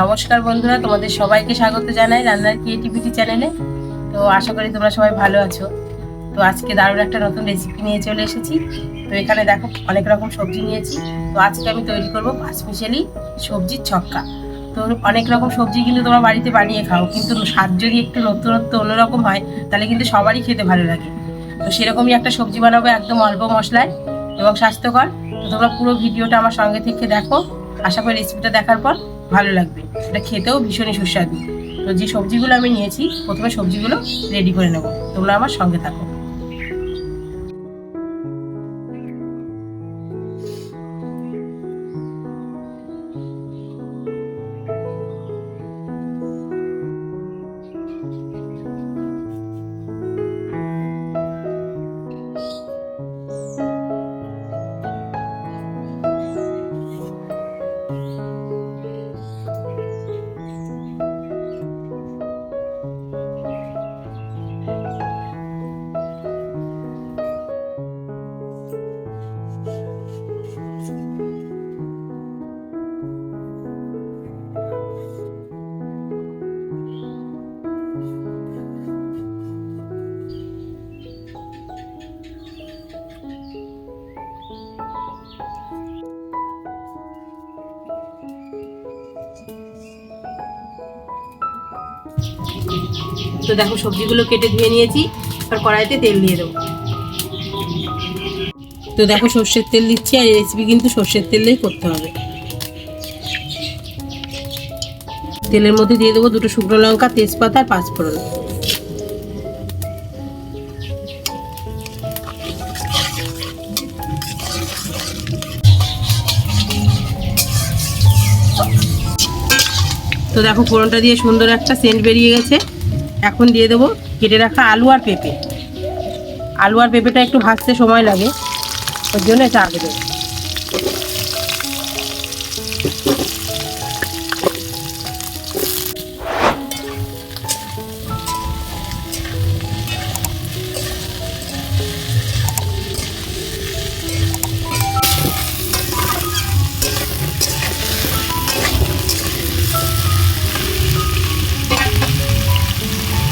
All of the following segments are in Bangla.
নমস্কার বন্ধুরা, তোমাদের সবাইকে স্বাগত জানাই রান্নার ক্রিয়েটিভিটি চ্যানেলে তো আশা করি তোমরা সবাই ভালো আছো। তো আজকে দারুণ একটা নতুন রেসিপি নিয়ে চলে এসেছি। তো এখানে দেখো অনেক রকম সবজি নিয়েছি। তো আজকে আমি তৈরি করব স্পেশালি সবজির ছক্কা। তো অনেক রকম সবজি কিন্তু তোমরা বাড়িতে বানিয়ে খাও, কিন্তু স্বাদ যদি একটু নতুনত্ব অন্যরকম হয়, তাহলে কিন্তু সবারই খেতে ভালো লাগে। তো সেরকমই একটা সবজি বানাবো একদম অল্প মশলায় এবং স্বাস্থ্যকর। তো তোমরা পুরো ভিডিওটা আমার সঙ্গে থেকে দেখো। আশা করি রেসিপিটা দেখার পর ভালো লাগবে। এটা খেতেও ভীষণই সুস্বাদু। তো যে সবজিগুলো আমি নিয়েছি, প্রথমে সবজিগুলো রেডি করে নেব। তোমরা আমার সঙ্গে থাকো। তো দেখো সবজিগুলো কেটে ধুয়ে নিয়েছি আর কড়াইতে তেল দিয়ে দেবো। তো দেখো সর্ষের তেল দিচ্ছি, আর রেসিপি কিন্তু সর্ষের তেলেই করতে হবে। তেলের মধ্যে দিয়ে দেবো দুটো শুকনো লঙ্কা, তেজপাতা আর পাঁচফোড়ন। তো দেখো ফোড়নটা দিয়ে সুন্দর একটা সেন্ট বেরিয়ে গেছে। এখন দিয়ে দেবো কেটে রাখা আলু আর পেঁপে। আলু আর পেঁপেটা একটু ভাজতে সময় লাগে, ওর জন্য এটা আগে দেবো।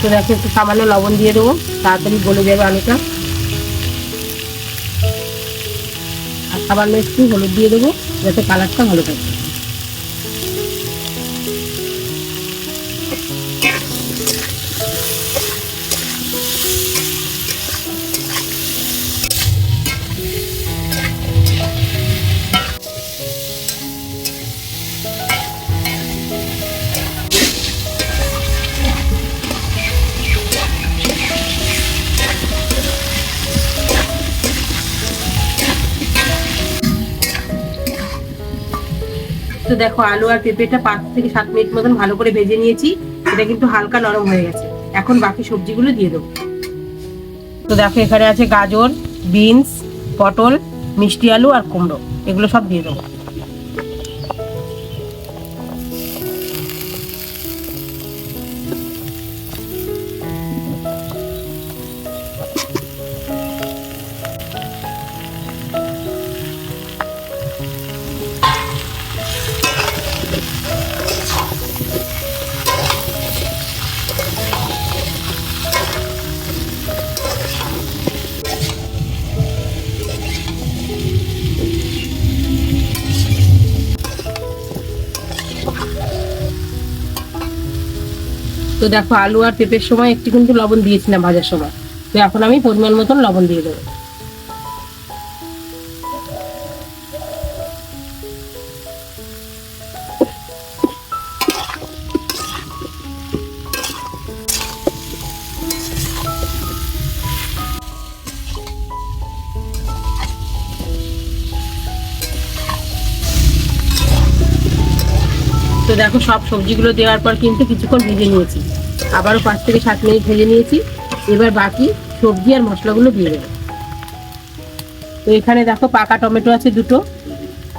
তো দেখো একটু সামান্য লবণ দিয়ে দেবো। তাড়াতাড়ি গলে যাবে আলুটা। আর সামান্য একটু হলুদ দিয়ে দেবো, যাতে কালারটা ভালো থাকে। তো দেখো, আলু আর পেঁপেটা পাঁচ থেকে সাত মিনিট মতন ভালো করে ভেজে নিয়েছি। এটা কিন্তু হালকা নরম হয়ে গেছে। এখন বাকি সবজিগুলো দিয়ে দেবো। তো দেখো, এখানে আছে গাজর, বিনস, পটল, মিষ্টি আলু আর কুমড়ো। এগুলো সব দিয়ে দেবো। তো দেখো আলু আর পেঁপের সময় একটু কিন্তু লবণ দিয়েছিলাম ভাজার সময়। তো এখন আমি পরিমাণ মতন লবণ দিয়ে দেবো। দেখো, সব সবজিগুলো দেওয়ার পর কিন্তু কিছুক্ষণ ভেজে নিয়েছি। আবারও পাঁচ থেকে সাত মিনিট ভেজে নিয়েছি। এবার বাকি সবজি আর মশলাগুলো দিয়ে দেবো। তো এখানে দেখো পাকা টমেটো আছে দুটো,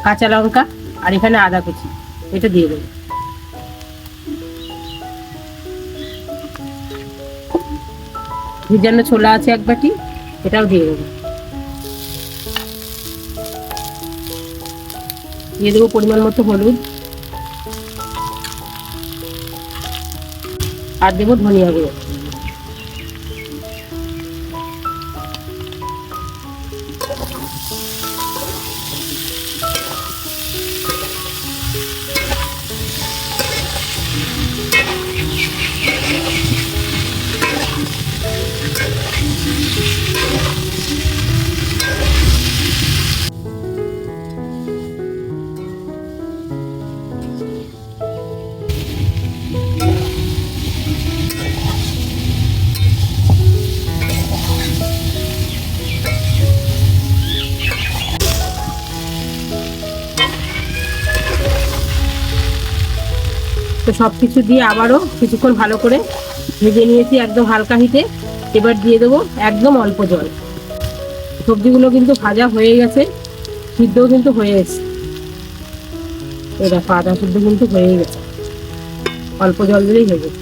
কাঁচা লঙ্কা আর এখানে আদা কুচি। এটা দিয়ে দেবো। ভিজানো ছোলা আছে এক বাটি, এটাও দিয়ে দেবো। দিয়ে দেবো পরিমাণ মতো হলুদ। আর দেবো ধনিয়া গুঁড়ো। তো সব কিছু দিয়ে আবারও কিছুক্ষণ ভালো করে ভেজে নিয়েছি একদম হালকা হিটে। এবার দিয়ে দেবো একদম অল্প জল। সবজিগুলো কিন্তু ভাজা হয়ে গেছে, সিদ্ধও কিন্তু হয়ে গেছে। এই দেখো, আদা সিদ্ধ কিন্তু হয়ে গেছে। অল্প জল দিলেই হয়ে যাবে।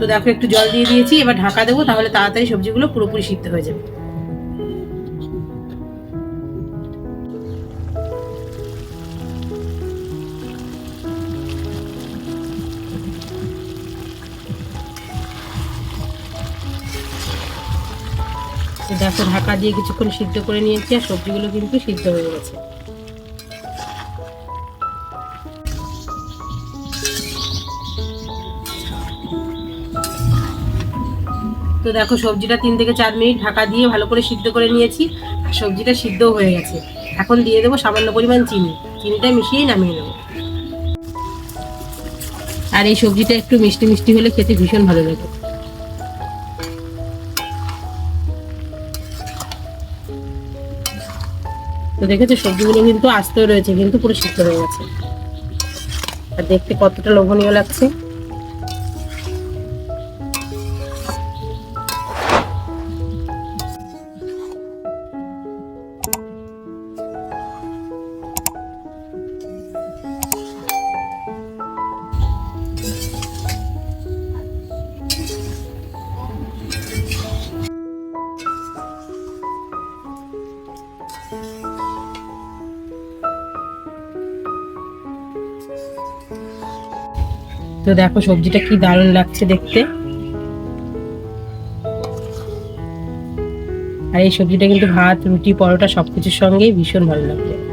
তো দেখো একটু জল দিয়ে দিয়েছি, এবার ঢাকা দেবো, তাহলে তাড়াতাড়ি সবজিগুলো পুরোপুরি সিদ্ধ হয়ে যাবে। দেখো ঢাকা দিয়ে কিছুক্ষণ সিদ্ধ করে নিয়েছি, আর সবজিগুলো কিন্তু সিদ্ধ হয়ে গেছে। দেখো সবজিটা তিন থেকে চার মিনিট ঢাকা দিয়ে ভালো করে সিদ্ধ করে নিয়েছি। আর সবজিটা সিদ্ধও হয়ে গেছে। এখন দিয়ে দেবো সামান্য পরিমাণ চিনি। চিনিটা মিশিয়েই নামিয়ে নেব। আর এই সবজিটা একটু মিষ্টি মিষ্টি হলে খেতে ভীষণ ভালো লাগে। তো দেখেছ, সবজিগুলো কিন্তু আস্তেও রয়েছে, কিন্তু পুরো সিদ্ধ হয়ে গেছে। আর দেখতে কতটা লোভনীয় লাগছে। তো দেখো সবজিটা কি দারুণ লাগছে দেখতে। আর এই সবজিটা কিন্তু ভাত, রুটি, পরোটা সবকিছুর সঙ্গেই ভীষণ ভালো লাগবে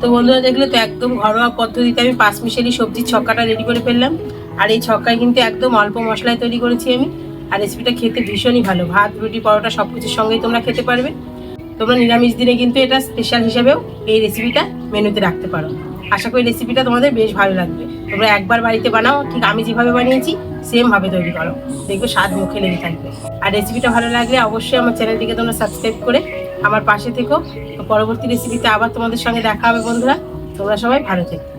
তো বন্ধুরা দেখলে তো একদম ঘরোয়া পদ্ধতিতে আমি পাঁচ মিশালি সবজির ছক্কাটা রেডি করে ফেললাম। আর এই ছক্কায় কিন্তু একদম অল্প মশলায় তৈরি করেছি আমি। আর রেসিপিটা খেতে ভীষণই ভালো। ভাত, রুটি, পরোটা সব কিছুর সঙ্গেই তোমরা খেতে পারবে। তোমরা নিরামিষ দিনে কিন্তু এটা স্পেশাল হিসাবেও এই রেসিপিটা মেনুতে রাখতে পারো। আশা করি রেসিপিটা তোমাদের বেশ ভালো লাগবে। তোমরা একবার বাড়িতে বানাও, ঠিক আমি যেভাবে বানিয়েছি সেম ভাবে তৈরি করো। দেখবে স্বাদ মুখে লেগে থাকবে। আর রেসিপিটা ভালো লাগলে অবশ্যই আমার চ্যানেলটিকে তোমরা সাবস্ক্রাইব করে আমার পাশে থেকো। পরবর্তী রেসিপিতে আবার তোমাদের সঙ্গে দেখা হবে, বন্ধুরা। তোমরা সবাই ভালো থেকো।